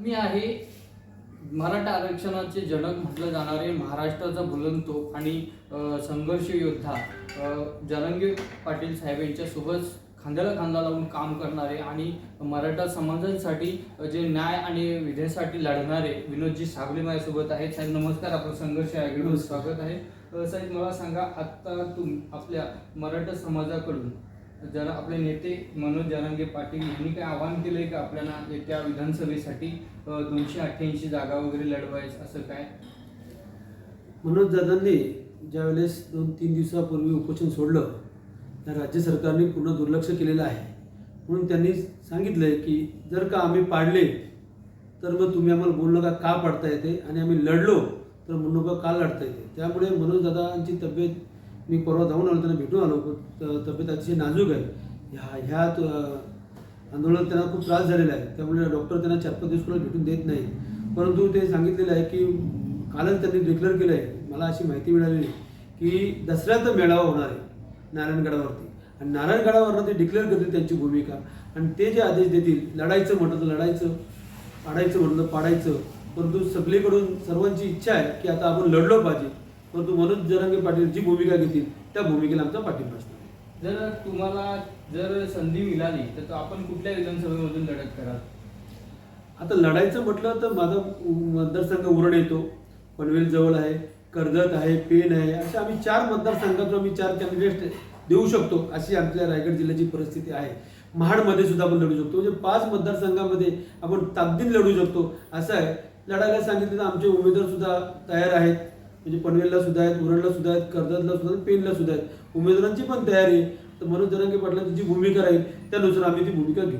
मी आहे. मराठा आरक्षणाचे जनक म्हटलं जाणारे महाराष्ट्राचा बुलंदतो आणि संघर्ष योद्धा जरांगे पाटील साहेब यांच्यासोबत खांद्याला खांदा लावून काम करणारे आणि मराठा समाजासाठी जे न्याय आणि विधेसाठी लढणारे विनोदजी सागले माझ्यासोबत आहेत. साहेब नमस्कार. आपलं संघर्ष आयोगामध्ये स्वागत आहे. साहेब मला सांगा आत्ता तुम आपल्या मराठा समाजाकडून जरा आपले नेते मनोज जरांगे पाटील यांनी काय आवाहन केलंय का आपल्याला येत्या विधानसभेसाठी दोनशे अठ्ठ्याऐंशी जागा वगैरे लढवायचं असं काय? मनोज दादांनी ज्यावेळेस दोन तीन दिवसापूर्वी उपोषण सोडलं तर राज्य सरकारने पूर्ण दुर्लक्ष केलेलं आहे. म्हणून त्यांनी सांगितलं आहे की जर का आम्ही पाडले तर मग तुम्ही आम्हाला बोलू नका का पाडता येते आणि आम्ही लढलो तर म्हणू नका का लढता येते? त्यामुळे मनोज दादांची तब्येत मी परवा जाऊन आलो त्यांना भेटून आलो. पण तब्येत अतिशय नाजूक आहे. ह्या ह्या आंदोलनात त्यांना खूप त्रास झालेला आहे. त्यामुळे डॉक्टर त्यांना चार पाच दिवस कुठे भेटून देत नाही. परंतु ते सांगितलेलं आहे की कालच त्यांनी डिक्लेअर केलं आहे. मला अशी माहिती मिळालेली की दसऱ्याचा मेळावा होणार आहे नारायणगडावरती. आणि नारायणगडावरनं ते डिक्लेअर करतील त्यांची भूमिका. आणि ते जे आदेश देतील लढायचं म्हटलं तर लढायचं पाडायचं म्हटलं पाडायचं. परंतु सगळीकडून सर्वांची इच्छा आहे की आता आपण लढलो पाहिजे. परंतु मनोज जरांगे पाटील जी भूमिका घेतील त्या भूमिकेला आमचा पाठिंबा आहे. जर तुम्हाला जर संधी मिळाली तर आपण कुठल्या विधानसभेमधून लढत कराल? आता लढायचं म्हटलं तर माझा मतदारसंघ उरण येतो. पनवेल जवळ आहे कर्जत आहे पेन आहे असे आम्ही चार मतदारसंघातून आम्ही चार कॅन्डिडेट देऊ शकतो अशी आपल्या रायगड जिल्ह्याची परिस्थिती आहे. महाडमध्ये सुद्धा आपण लढू शकतो. म्हणजे पाच मतदारसंघामध्ये आपण ताकदीन लढू शकतो. असं आहे. लढायला सांगितलं तर आमचे उमेदवार सुद्धा तयार आहेत. म्हणजे पनवेलला सुद्धा आहेत उरणला सुद्धा आहेत कर्जतला सुद्धा आहेत पेनला सुद्धा आहेत. उमेदवारांची पण तयारी तर मनोज जरांगे पाटलांची जी भूमिका राहील त्यानुसार आम्ही ती भूमिका घेऊ.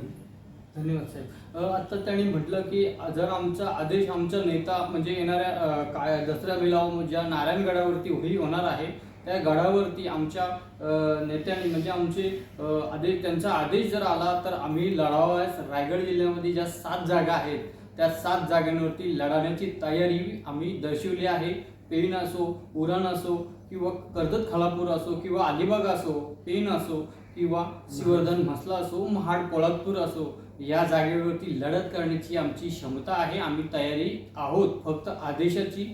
धन्यवाद साहेब. आता त्यांनी म्हटलं की जर आमचा आदेश आमचा नेता म्हणजे येणाऱ्या काय दसऱ्या मेळावा ज्या नारायणगडावरती होई होणार आहे त्या गडावरती आमच्या नेत्यांनी म्हणजे आमचे आदेश त्यांचा आदेश जर आला तर आम्ही लढावयास रायगड जिल्ह्यामध्ये ज्या सात जागा आहेत त्या सात जागांवरती लढाण्याची तयारी आम्ही दर्शवली आहे. पेन असो उरण असो किंवा कर्जत खालापूर असो किंवा अलिबाग असो पेन असो किंवा शिवर्धन म्हसला असो महाड पोलादपूर असो या जागेवरती लढत करण्याची आमची क्षमता आहे. आम्ही तयारी आहोत. फक्त आदेशाची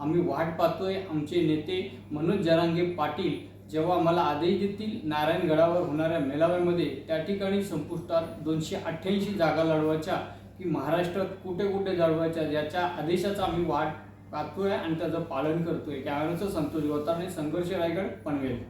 आम्ही वाट पाहतोय. आमचे नेते मनोज जरांगे पाटील जेव्हा मला आदेश देतील नारायणगडावर होणाऱ्या मेळाव्यामध्ये त्या ठिकाणी संपुष्टात दोनशे अठ्ठ्याऐंशी जागा लढवायच्या की महाराष्ट्रात कुठे कुठे लढवायच्या याच्या आदेशाचा आम्ही वाट पाहतोय आणि त्याचं पालन करतोय. त्यावेळेस संतोष गोतारने संघर्ष रायगड पनवेल.